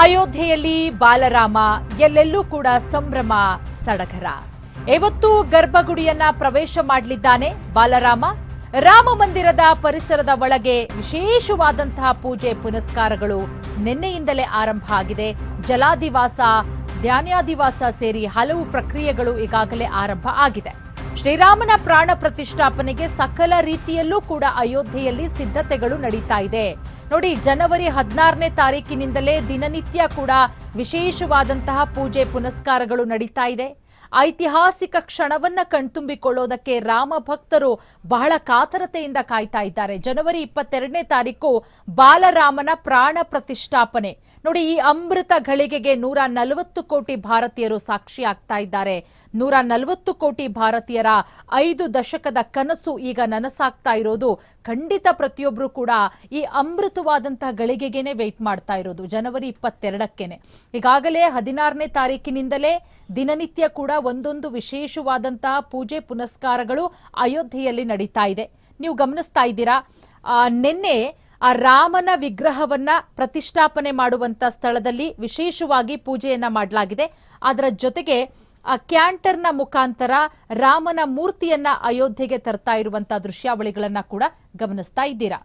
ಅಯೋಧ್ಯೆಯಲ್ಲಿ ಬಾಲರಾಮ, ಎಲ್ಲೆಲ್ಲೂ ಕೂಡ ಸಂಭ್ರಮ, ಸಡಗರ. ಇವತ್ತು ಗರ್ಭಗುಡಿಯನ್ನ ಪ್ರವೇಶ ಮಾಡಲಿದ್ದಾನೆ ಬಾಲರಾಮ. ರಾಮ ಮಂದಿರದ ಪರಿಸರದ ಒಳಗೆ ವಿಶೇಷವಾದಂತಹ ಪೂಜೆ ಪುನಸ್ಕಾರಗಳು ನಿನ್ನೆಯಿಂದಲೇ ಆರಂಭ ಆಗಿದೆ. ಜಲಾದಿವಾಸ ಧ್ಯಾನಾದಿವಾಸ ಸೇರಿ ಹಲವು ಪ್ರಕ್ರಿಯೆಗಳು ಈಗಾಗಲೇ ಆರಂಭ ಆಗಿದೆ. ಶ್ರೀರಾಮನ ಪ್ರಾಣ ಪ್ರತಿಷ್ಠಾಪನೆಗೆ ಸಕಲ ರೀತಿಯಲ್ಲೂ ಕೂಡ ಅಯೋಧ್ಯೆಯಲ್ಲಿ ಸಿದ್ಧತೆಗಳು ನಡೀತಾ ಇದೆ. ನೋಡಿ, ಜನವರಿ ಹದಿನಾರನೇ ತಾರೀಕಿನಿಂದಲೇ ದಿನನಿತ್ಯ ಕೂಡ ವಿಶೇಷವಾದಂತಹ ಪೂಜೆ ಪುನಸ್ಕಾರಗಳು ನಡೀತಾ ಇದೆ. ಐತಿಹಾಸಿಕ ಕ್ಷಣವನ್ನ ಕಣ್ತುಂಬಿಕೊಳ್ಳೋದಕ್ಕೆ ರಾಮ ಭಕ್ತರು ಬಹಳ ಕಾತರತೆಯಿಂದ ಕಾಯ್ತಾ ಇದ್ದಾರೆ. ಜನವರಿ ಇಪ್ಪತ್ತೆರಡನೇ ತಾರೀಕು ಬಾಲರಾಮನ ಪ್ರಾಣ ಪ್ರತಿಷ್ಠಾಪನೆ. ನೋಡಿ, ಈ ಅಮೃತ ಘಳಿಗೆಗೆ ನೂರ ಕೋಟಿ ಭಾರತೀಯರು ಸಾಕ್ಷಿ ಆಗ್ತಾ ಇದ್ದಾರೆ. ನೂರ ನಲವತ್ತು ಕೋಟಿ ಭಾರತೀಯರ ಐದು ದಶಕದ ಕನಸು ಈಗ ನನಸಾಗ್ತಾ ಇರೋದು, ಖಂಡಿತ ಪ್ರತಿಯೊಬ್ರು ಕೂಡ ಈ ಅಮೃತವಾದಂತಹ ಗಳಿಗೆಗೇನೆ ವೆಯ್ಟ್ ಮಾಡ್ತಾ ಇರೋದು, ಜನವರಿ ಇಪ್ಪತ್ತೆರಡಕ್ಕೇನೆ. ಈಗಾಗಲೇ ಹದಿನಾರನೇ ತಾರೀಕಿನಿಂದಲೇ ದಿನನಿತ್ಯ ಕೂಡ ಒಂದೊಂದು ವಿಶೇಷವಾದಂತಹ ಪೂಜೆ ಪುನಸ್ಕಾರಗಳು ಅಯೋಧ್ಯೆಯಲ್ಲಿ ನಡೀತಾ ಇದೆ. ನೀವು ಗಮನಿಸ್ತಾ ಇದ್ದೀರಾ? ನಿನ್ನೆ ಆ ರಾಮನ ವಿಗ್ರಹವನ್ನ ಪ್ರತಿಷ್ಠಾಪನೆ ಮಾಡುವಂತ ಸ್ಥಳದಲ್ಲಿ ವಿಶೇಷವಾಗಿ ಪೂಜೆಯನ್ನ ಮಾಡಲಾಗಿದೆ. ಅದರ ಜೊತೆಗೆ ಕ್ಯಾಂಟರ್ನ ಮುಖಾಂತರ ರಾಮನ ಮೂರ್ತಿಯನ್ನ ಅಯೋಧ್ಯೆಗೆ ತರ್ತಾ ಇರುವಂತಹ ದೃಶ್ಯಾವಳಿಗಳನ್ನ ಕೂಡ ಗಮನಿಸ್ತಾ ಇದ್ದೀರಾ?